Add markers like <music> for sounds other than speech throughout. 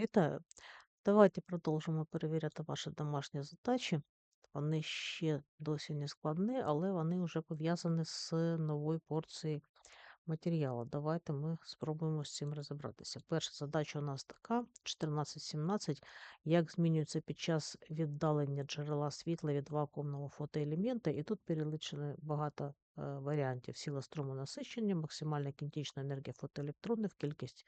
Вітаю! Давайте продовжимо перевіряти ваші домашні задачі. Вони ще досі не складні, але вони вже пов'язані з новою порцією матеріалу. Давайте ми спробуємо з цим розібратися. Перша задача у нас така: 14.17. Як змінюється під час віддалення джерела світла від вакуумного фотоелемента? І тут перелічено багато е, варіантів: сила струму насичення, максимальна кінетична енергія фотоелектронів, кількість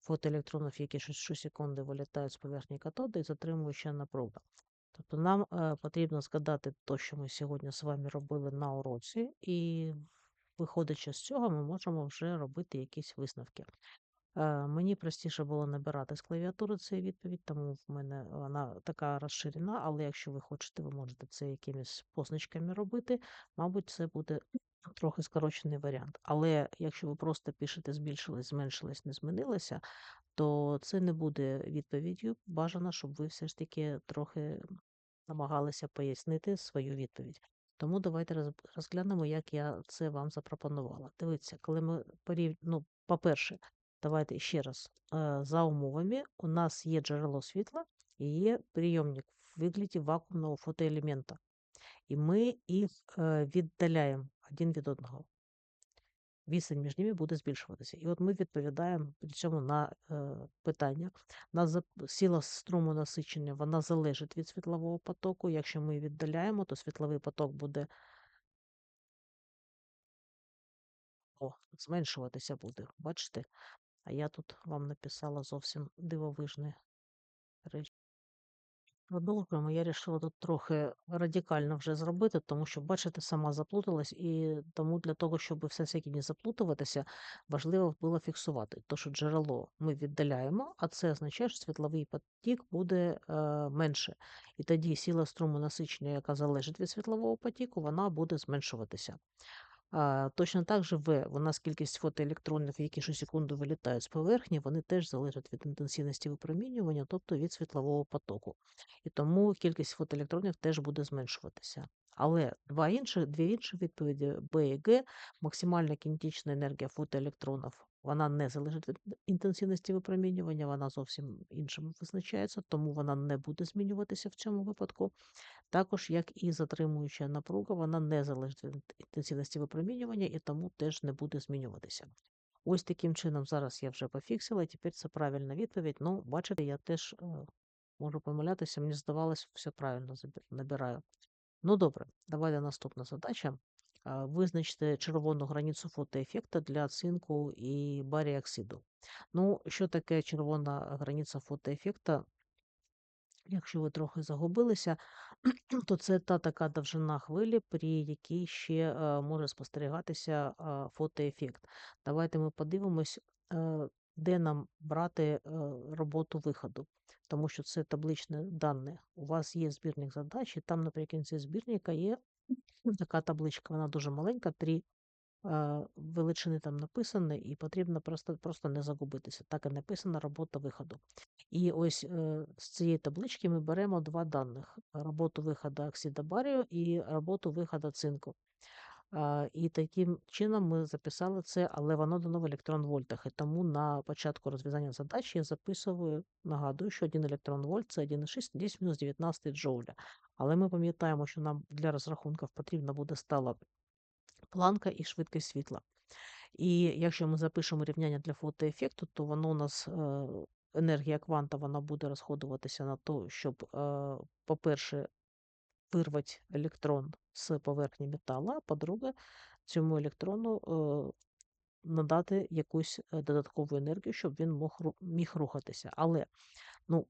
фотоелектронів, які щось щосекунди вилітають з поверхні катоди і затримуюча напруга. Тобто нам е, потрібно згадати те, що ми сьогодні з вами робили на уроці, і виходячи з цього, ми можемо вже робити якісь висновки. Е, мені простіше було набирати з клавіатури цю відповідь, тому в мене вона така розширена, але якщо ви хочете, ви можете це якимись позначками робити. Мабуть, це буде трохи скорочений варіант. Але якщо ви просто пишете збільшилось, зменшилось, не змінилося, то це не буде відповіддю. Бажано, щоб ви все ж таки трохи намагалися пояснити свою відповідь. Тому давайте розглянемо, як я це вам запропонувала. Дивіться, коли ми порів... ну, по-перше, давайте ще раз. Е, За умовами, у нас є джерело світла і є прийомник в вигляді вакуумного фотоелемента. І ми їх е, віддаляємо один від одного відстань між ними буде збільшуватися. І от ми відповідаємо при цьому на е, питання. На сила струму насичення вона залежить від світлового потоку. Якщо ми віддаляємо, то світловий поток буде о, зменшуватися буде. Бачите? А я тут вам написала зовсім дивовижні речі. Продовжуємо. Я вирішила тут трохи радикально вже зробити, тому що, бачите, сама заплуталась, і тому для того, щоб все ж таки не заплутуватися, важливо було фіксувати. То, що джерело ми віддаляємо, а це означає, що світловий потік буде е, менше. І тоді сила струму насичення, яка залежить від світлового потіку, вона буде зменшуватися. А, точно так же В, у нас кількість фотоелектронів, які щосекунду вилітають з поверхні, вони теж залежать від інтенсивності випромінювання, тобто від світлового потоку. І тому кількість фотоелектронів теж буде зменшуватися. Але два інші, дві інші відповіді Б і Г, максимальна кінетична енергія фотоелектронів, вона не залежить від інтенсивності випромінювання, вона зовсім іншим визначається, тому вона не буде змінюватися в цьому випадку. Також, як і затримуюча напруга, вона не залежить від інтенсивності випромінювання і тому теж не буде змінюватися. Ось таким чином зараз я вже пофіксила, і тепер це правильна відповідь. Ну, бачите, я теж е, можу помилятися, мені здавалось, все правильно набираю. Ну добре, давайте наступна задача. Визначте червону границю фотоефекту для цинку і баріоксиду. Ну, що таке червона границя фотоефекту? Якщо ви трохи загубилися, <clears throat> то це та така довжина хвилі, при якій ще може спостерігатися фотоефект. Давайте ми подивимось, де нам брати роботу виходу, тому що це табличне дане. У вас є збірник задач, і там наприкінці збірника є така табличка, вона дуже маленька, три е, величини там написані, і потрібно просто, просто не загубитися. Так і написана робота виходу. І ось е, з цієї таблички ми беремо два даних: роботу виходу оксида барію і роботу виходу цинку. І таким чином ми записали це, але воно дано в електрон вольтах. І тому на початку розв'язання задачі я записую, нагадую, що 1 електрон вольт це 1,6 10 мінус 19 джоуля. Але ми пам'ятаємо, що нам для розрахунків потрібна буде стала планка і швидкість світла. І якщо ми запишемо рівняння для фотоефекту, то воно у нас е, енергія кванта вона буде розходуватися на те, щоб, е, по-перше, вирвати електрон з поверхні металу, а по-друге, цьому електрону е, надати якусь е, додаткову енергію, щоб він міг рухатися. Але, ну,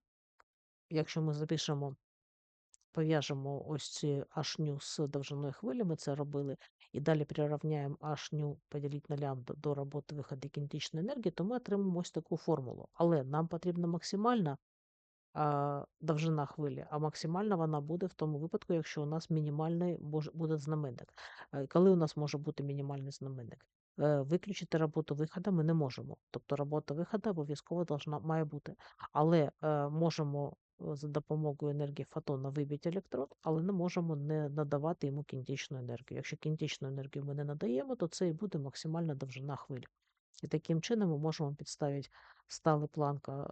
якщо ми запишемо пов'яжемо ось ці h з довжиною хвилі, ми це робили, і далі прирівняємо h поділити на лямбда до роботи виходу кінетичної енергії, то ми отримаємо ось таку формулу. Але нам потрібна максимальна а, довжина хвилі, а максимальна вона буде в тому випадку, якщо у нас мінімальний буде знаменник. Е, Коли у нас може бути мінімальний знаменник? Е, Виключити роботу виходу ми не можемо. Тобто робота виходу обов'язково должна, має бути. Але е, можемо за допомогою енергії фотона вибити електрон, але не можемо не надавати йому кінетичну енергію. Якщо кінетичну енергію ми не надаємо, то це і буде максимальна довжина хвилі. І таким чином ми можемо підставити стали планка,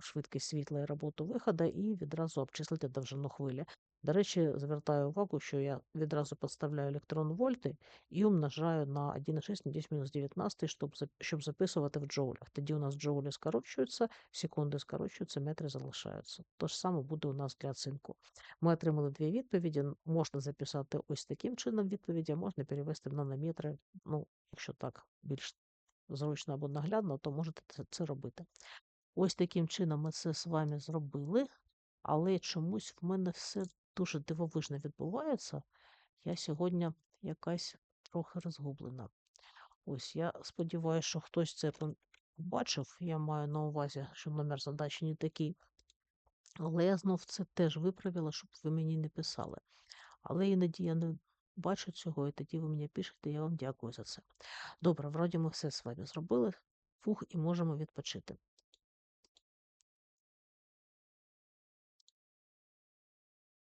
швидкість світла і роботу виходу і відразу обчислити довжину хвилі. До речі, звертаю увагу, що я відразу підставляю електрон вольти і умножаю на 1,6 на 10 мінус 19, щоб, щоб записувати в джоулях. Тоді у нас джоулі скорочуються, секунди скорочуються, метри залишаються. То ж саме буде у нас для цинку. Ми отримали дві відповіді. Можна записати ось таким чином відповіді, а можна перевести в нанометри. Ну, якщо так більш зручно або наглядно, то можете це, робити. Ось таким чином ми це з вами зробили, але чомусь в мене все дуже дивовижно відбувається. Я сьогодні якась трохи розгублена. Ось я сподіваюся, що хтось це побачив. Я маю на увазі, що номер задачі не такий. Але я знов це теж виправила, щоб ви мені не писали. Але іноді я не бачу цього, і тоді ви мені пишете, я вам дякую за це. Добре, вроді ми все з вами зробили. Фух, і можемо відпочити.